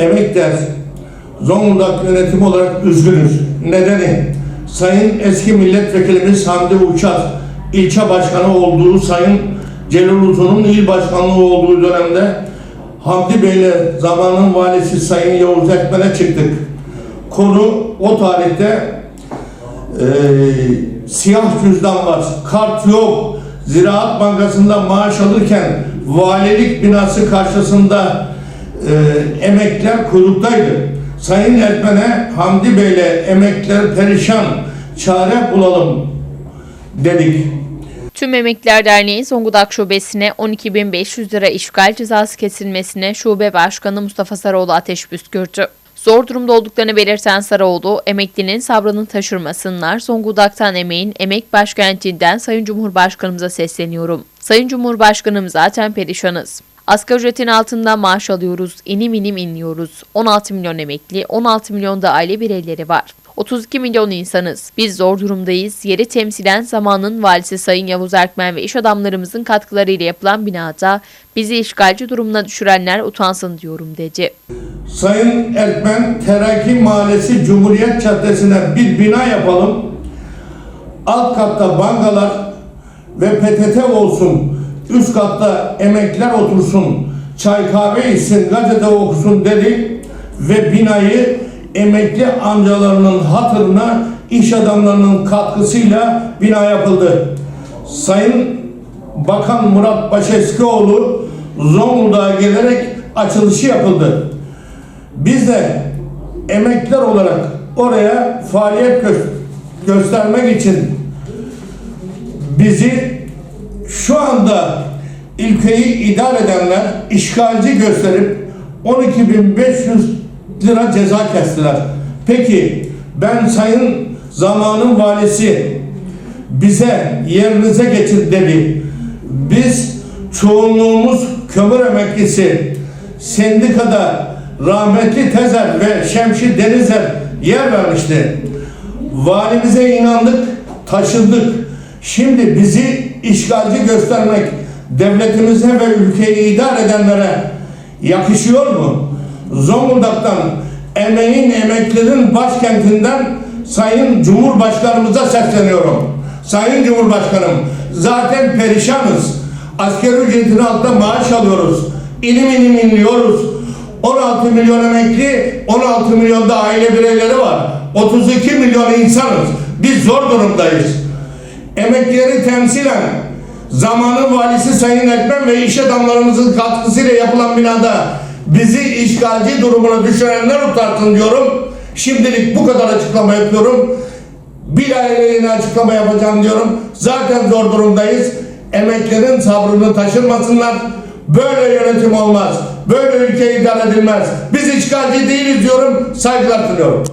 Emekler Zonguldak yönetimi olarak üzgünüz. Nedeni Sayın eski milletvekilimiz Hamdi Uçar ilçe başkanı olduğu Sayın Celil Uzun'un il başkanlığı olduğu dönemde Hamdi Bey'le zamanın valisi Sayın Yavuz Ekmen'e çıktık. Konu o tarihte eee, siyah cüzdan var, kart yok. Ziraat Bankası'nda maaş alırken valilik binası karşısında eee, emekler kuyruktaydı. Sayın Ertmen'e Hamdi Bey'le emekler perişan, çare bulalım dedik. Tüm Emekliler Derneği Zonguldak Şubesi'ne 12.500 lira işgal cezası kesilmesine Şube Başkanı Mustafa Sarıoğlu ateş püskürtü. Zor durumda olduklarını belirten Sarıoğlu, emeklinin sabrını taşırmasınlar, Zonguldak'tan emeğin emek başkentinden Sayın Cumhurbaşkanımıza sesleniyorum. Sayın Cumhurbaşkanım zaten perişanız. Asgari ücretin altında maaş alıyoruz, inim inim inliyoruz. 16 milyon emekli, 16 milyon da aile bireyleri var. 32 milyon insanız. Biz zor durumdayız. Yeri temsilen zamanın valisi Sayın Yavuz Erkmen ve iş adamlarımızın katkılarıyla yapılan binada bizi işgalci durumuna düşürenler utansın diyorum dedi. Sayın Erkmen Teraki Mahallesi Cumhuriyet Caddesi'ne bir bina yapalım. Alt katta bankalar ve PTT olsun. Üst katta emekler otursun. Çay kahve içsin, gazete okusun dedi. Ve binayı emekli amcalarının hatırına iş adamlarının katkısıyla bina yapıldı. Sayın Bakan Murat Başeskioğlu Zonguldak'a gelerek açılışı yapıldı. Biz de emekler olarak oraya faaliyet gö- göstermek için bizi şu anda ülkeyi idare edenler işgalci gösterip 12.500 lira ceza kestiler. Peki ben sayın zamanın valisi bize yerinize geçin dedi. Biz çoğunluğumuz kömür emeklisi sendikada rahmetli Tezer ve Şemşi Denizer yer vermişti. Valimize inandık, taşındık. Şimdi bizi işgalci göstermek devletimize ve ülkeyi idare edenlere yakışıyor mu? Zonguldak'tan emeğin emeklerin başkentinden Sayın Cumhurbaşkanımıza sesleniyorum. Sayın Cumhurbaşkanım zaten perişanız. Asgari ücretin altında maaş alıyoruz. İlim ilim inliyoruz. 16 milyon emekli, 16 milyon da aile bireyleri var. 32 milyon insanız. Biz zor durumdayız. Emeklileri temsilen zamanın valisi Sayın Ekmen ve iş adamlarımızın katkısıyla yapılan binada bizi işgalci durumuna düşürenler utansın diyorum. Şimdilik bu kadar açıklama yapıyorum. Bir aylığına açıklama yapacağım diyorum. Zaten zor durumdayız. Emeklerin sabrını taşırmasınlar. Böyle yönetim olmaz. Böyle ülke idare edilmez. Biz işgalci değiliz diyorum. Saygılar sunuyorum.